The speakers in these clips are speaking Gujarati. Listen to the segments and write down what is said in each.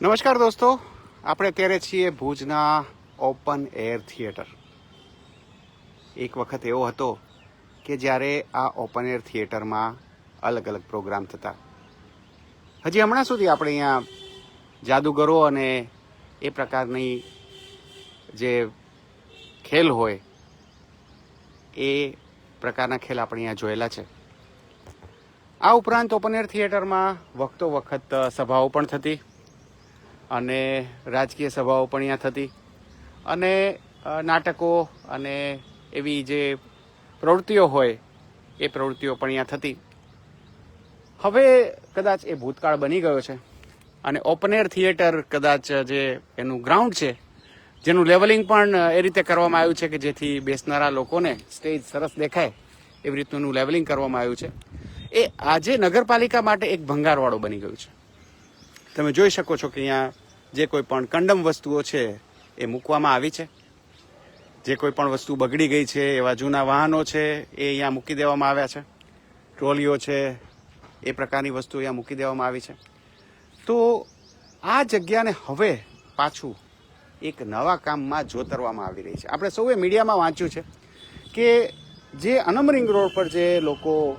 નમસ્કાર દોસ્તો. આપણે અત્યારે છીએ ભુજના ઓપન એર થિયેટર. એક વખત એવો હતો કે જ્યારે આ ઓપન એર થિયેટરમાં અલગ અલગ પ્રોગ્રામ થતા. હજી હમણાં સુધી આપણે અહીંયા જાદુગરો અને એ પ્રકારની જે ખેલ હોય, એ પ્રકારના ખેલ આપણે અહીંયા જોયેલા છે. આ ઉપરાંત ઓપન એર થિયેટરમાં વખતો વખત સભાઓ પણ થતી. અને રાજકીય સભાઓ પણ અહીંયા થતી. અને નાટકો અને એવી જે પ્રવૃત્તિઓ હોય, એ પ્રવૃત્તિઓ પણ અહીંયા થતી. હવે કદાચ એ ભૂતકાળ બની ગયો છે અને ઓપન એર થિયેટર કદાચ જે એનું ગ્રાઉન્ડ છે, જેનું લેવલિંગ પણ એ રીતે કરવામાં આવ્યું છે કે જેથી બેસનારા લોકોને સ્ટેજ સરસ દેખાય, એવી રીતનું લેવલિંગ કરવામાં આવ્યું છે. એ આજે નગરપાલિકા માટે એક ભંગારવાળો બની ગયું છે. તમે જોઈ શકો છો કે અહીંયા જે કોઈ પણ કંડમ વસ્તુઓ છે એ મૂકવામાં આવી છે. જે કોઈ પણ વસ્તુ બગડી ગઈ છે, એવા જૂના વાહનો છે, એ અહીંયા મૂકી દેવામાં આવ્યા છે. ટ્રોલીઓ છે, એ પ્રકારની વસ્તુ અહીંયા મૂકી દેવામાં આવી છે. તો આ જગ્યાને હવે પાછું એક નવા કામમાં જોતરવામાં આવી રહી છે. આપણે સૌએ મીડિયામાં વાંચ્યું છે કે જે અનમરિંગ રોડ પર જે લોકો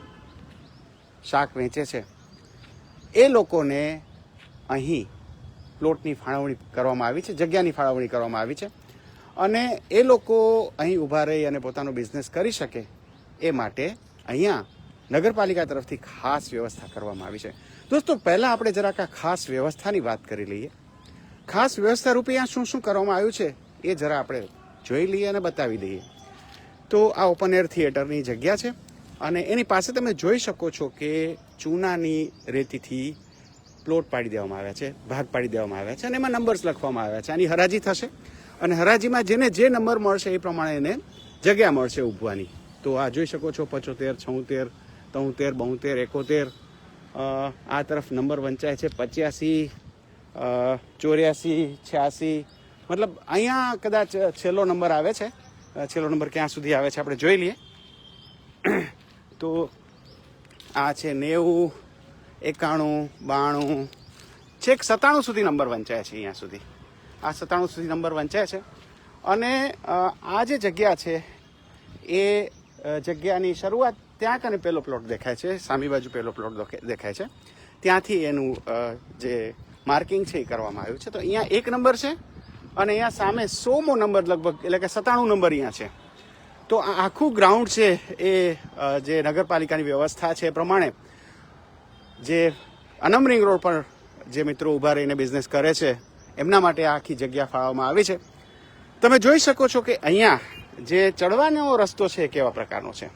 શાક વેચે છે, એ લોકોને અહીં પ્લોટની ફાળવણી કરવામાં આવી છે, જગ્યાની ફાળવણી કરવામાં આવી છે. અને એ લોકો અહીં ઊભા રહી અને પોતાનો બિઝનેસ કરી શકે એ માટે અહીંયા નગરપાલિકા તરફથી ખાસ વ્યવસ્થા કરવામાં આવી છે. દોસ્તો, પહેલાં આપણે જરાક આ ખાસ વ્યવસ્થાની વાત કરી લઈએ. ખાસ વ્યવસ્થા રૂપે અહીંયા શું શું કરવામાં આવ્યું છે એ જરા આપણે જોઈ લઈએ અને બતાવી દઈએ. તો આ ઓપન એર થિયેટરની જગ્યા છે અને એની પાસે તમે જોઈ શકો છો કે ચૂનાની રેતીથી પ્લોટ પાડી દેવામાં આવ્યા છે, ભાગ પાડી દેવામાં આવ્યા છે અને એમાં નંબર્સ લખવામાં આવ્યા છે. આની હરાજી થશે અને હરાજીમાં જેને જે નંબર મળશે એ પ્રમાણે એને જગ્યા મળશે ઊભવાની તો આ જોઈ શકો છો, પચોતેર, છોતેર, તોતેર, બોતેર, એકોતેર આ તરફ નંબર વંચાય છે, પચ્યાસી ચોર્યાસી, છ્યાસી. મતલબ અહીંયા કદાચ છેલ્લો નંબર આવે છે છેલ્લો નંબર ક્યાં સુધી આવે છે આપણે જોઈ લઈએ. તો આ છે નેવું એકાણું, બાણું. છેક સત્તાણું સુધી નંબર વંચાય છે અહીંયા સુધી. આ સત્તાણું સુધી નંબર વંચાય છે. અને આ જે જગ્યા છે, એ જગ્યાની શરૂઆત ત્યાં કને પેલો પ્લોટ દેખાય છે, સામી બાજુ પેલો પ્લોટ દેખાય છે. ત્યાંથી એનું જે માર્કિંગ છે એ કરવામાં આવ્યું છે. તો અહીંયા એક નંબર છે અને અહીંયા સામે સોમો નંબર લગભગ, એટલે કે સત્તાણું નંબર અહીંયા છે. તો આ આખું ગ્રાઉન્ડ છે એ જે નગરપાલિકાની વ્યવસ્થા છે એ પ્રમાણે જે અનમ રિંગ રોડ પર જે મિત્રો ઊભા રહીને બિઝનેસ કરે છે, એમના માટે આખી જગ્યા ફાળવવામાં આવી છે. તમે જોઈ શકો છો કે અહીંયા જે ચડવાનો રસ્તો છે કેવા પ્રકારનો છે.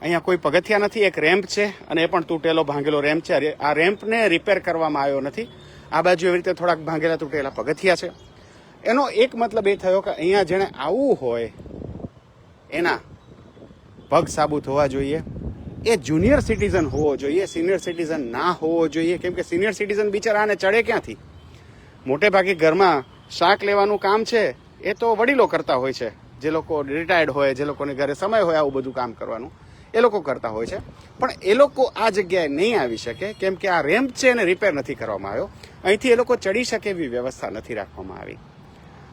અહીંયા કોઈ પગથિયા નથી, એક રેમ્પ છે અને એ પણ તૂટેલો ભાંગેલો રેમ્પ છે. આ રેમ્પને રિપેર કરવામાં આવ્યો નથી. આ બાજુ એવી રીતે થોડાક ભાંગેલા તૂટેલા પગથિયા છે. એનો એક મતલબ એ થયો કે અહીંયા જેણે આવવું હોય, એના પગ સાબુત હોવા જોઈએ. એ જુનિયર સિટીઝન હોવો જોઈએ, સિનિયર સિટીઝન ના હોવો જોઈએ. કેમ કે સિનિયર સિટીઝન બિચારાને ચડે ક્યાંથી? મોટે ભાગે ઘરમાં શાક લેવાનું કામ છે, એ તો વડીલો કરતા હોય છે. જે લોકો રિટાયર્ડ હોય, જે લોકોને ઘરે સમય હોય આવું બધું કામ કરવાનું, એ લોકો કરતા હોય છે. પણ એ લોકો આ જગ્યાએ નહીં આવી શકે, કેમ કે આ રેમ્પ છે એને રિપેર નથી કરવામાં આવ્યો. અહીંથી એ લોકો ચડી શકે એવી વ્યવસ્થા નથી રાખવામાં આવી.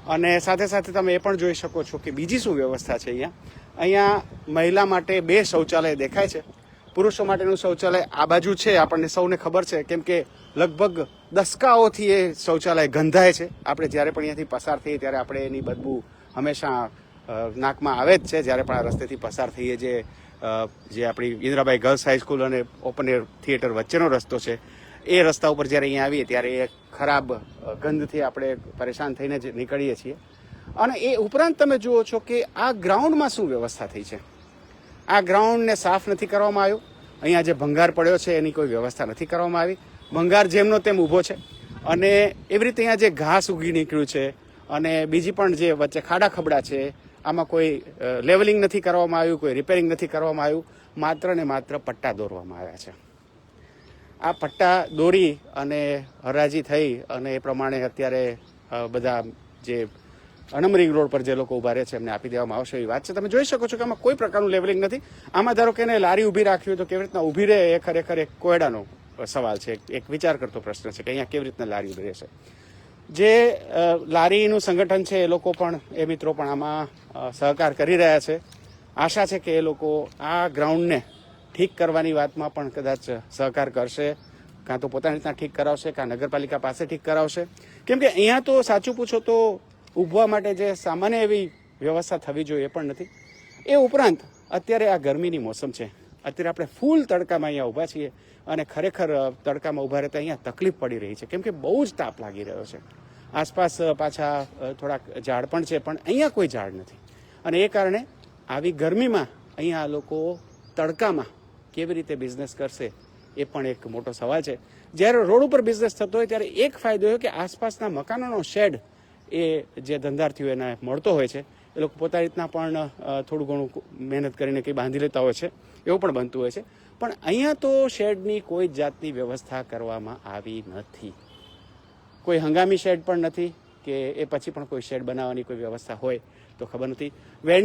અને સાથે સાથે તમે એ પણ જોઈ શકો છો કે બીજી શું વ્યવસ્થા છે અહીંયા? અહીંયા મહિલા માટે બે શૌચાલય દેખાય છે. પુરુષો માટેનું શૌચાલય આ બાજુ છે, આપણને સૌને ખબર છે, કેમ કે લગભગ દસકાઓથી એ શૌચાલય ગંધાય છે. આપણે જ્યારે પણ અહીંયાથી પસાર થઈએ ત્યારે આપણે એની બદબુ હંમેશા નાકમાં આવે જ છે. જ્યારે પણ આ રસ્તેથી પસાર થઈએ જે જે આપણી ઇન્દ્રાબાઈ ગર્લ્સ હાઈસ્કૂલ અને ઓપન એર થિયેટર વચ્ચેનો રસ્તો છે, એ રસ્તા ઉપર જ્યારે અહીંયા આવીએ ત્યારે એ ખરાબ ગંધથી આપણે પરેશાન થઈને જ નીકળીએ છીએ. અને એ ઉપરાંત તમે જુઓ છો કે આ ગ્રાઉન્ડમાં શું વ્યવસ્થા થઈ છે? આ ગ્રાઉન્ડને સાફ નથી કરવામાં આવ્યું. અહીંયા જે ભંગાર પડ્યો છે એની કોઈ વ્યવસ્થા નથી કરવામાં આવી. ભંગાર જેમનો તેમ ઊભો છે. અને એવી રીતે અહીંયા જે ઘાસ ઉગી નીકળ્યું છે અને બીજી પણ જે વચ્ચે ખાડા ખબડા છે, આમાં કોઈ લેવલિંગ નથી કરવામાં આવ્યું, કોઈ રિપેરિંગ નથી કરવામાં આવ્યું. માત્ર ને માત્ર પટ્ટા દોરવામાં આવ્યા છે. આ પટ્ટા દોરી અને હરાજી થઈ અને એ પ્રમાણે અત્યારે બધા જે અનમ રિંગ રોડ પર જે લોકો ઊભા રહે છે, એમને આપી દેવામાં આવશે એવી વાત છે. તમે જોઈ શકો છો કે આમાં કોઈ પ્રકારનું લેવલિંગ નથી. આમાં ધારો કે એને લારી ઊભી રાખી હોય તો કેવી રીતના ઊભી રહે, એ ખરેખર એક કોયડાનો સવાલ છે. એક- વિચાર કરતો પ્રશ્ન છે કે અહીંયા કેવી રીતના લારી ઊભી રહેશે. જે લારીનું સંગઠન છે, એ લોકો પણ, એ મિત્રો પણ આમાં સહકાર કરી રહ્યા છે. આશા છે કે એ લોકો આ ગ્રાઉન્ડને ઠીક કરવાની વાતમાં પણ કદાચ સહકાર કરશે. કાં તો પોતાની રીતના ઠીક કરાવશે, કાં નગરપાલિકા પાસે ઠીક કરાવશે. કેમ કે અહીંયા તો સાચું પૂછો તો ઊભવા માટે જે સામાન્ય એવી વ્યવસ્થા થવી જોઈએ એ પણ નથી. એ ઉપરાંત અત્યારે આ ગરમીની મોસમ છે. અત્યારે આપણે ફૂલ તડકામાં અહીંયા ઊભા છીએ અને ખરેખર તડકામાં ઊભા રહેતા અહીંયા તકલીફ પડી રહી છે. કેમ કે બહુ જ તાપ લાગી રહ્યો છે. આસપાસ પાછા થોડાક ઝાડ પણ છે, પણ અહીંયા કોઈ ઝાડ નથી. અને એ કારણે આવી ગરમીમાં અહીંયા લોકો તડકામાં કેવી રીતે બિઝનેસ કરશે એ પણ એક મોટો સવાલ છે. જ્યારે રોડ ઉપર બિઝનેસ થતો હોય ત્યારે એક ફાયદો એ કે આસપાસના મકાનોનો શેડ એ જે ધંધાર્થીઓ એને મળતો હોય છે, એ લોકો પોતાની રીતના પણ થોડું ઘણું મહેનત કરીને કંઈ બાંધી લેતા હોય છે, એવું પણ બનતું હોય છે. પણ અહીંયા તો શેડની કોઈ જાતની વ્યવસ્થા કરવામાં આવી નથી. કોઈ હંગામી શેડ પણ નથી કે એ પછી પણ કોઈ શેડ બનાવવાની કોઈ વ્યવસ્થા હોય તો ખબર નથી. વેન્ડિંગ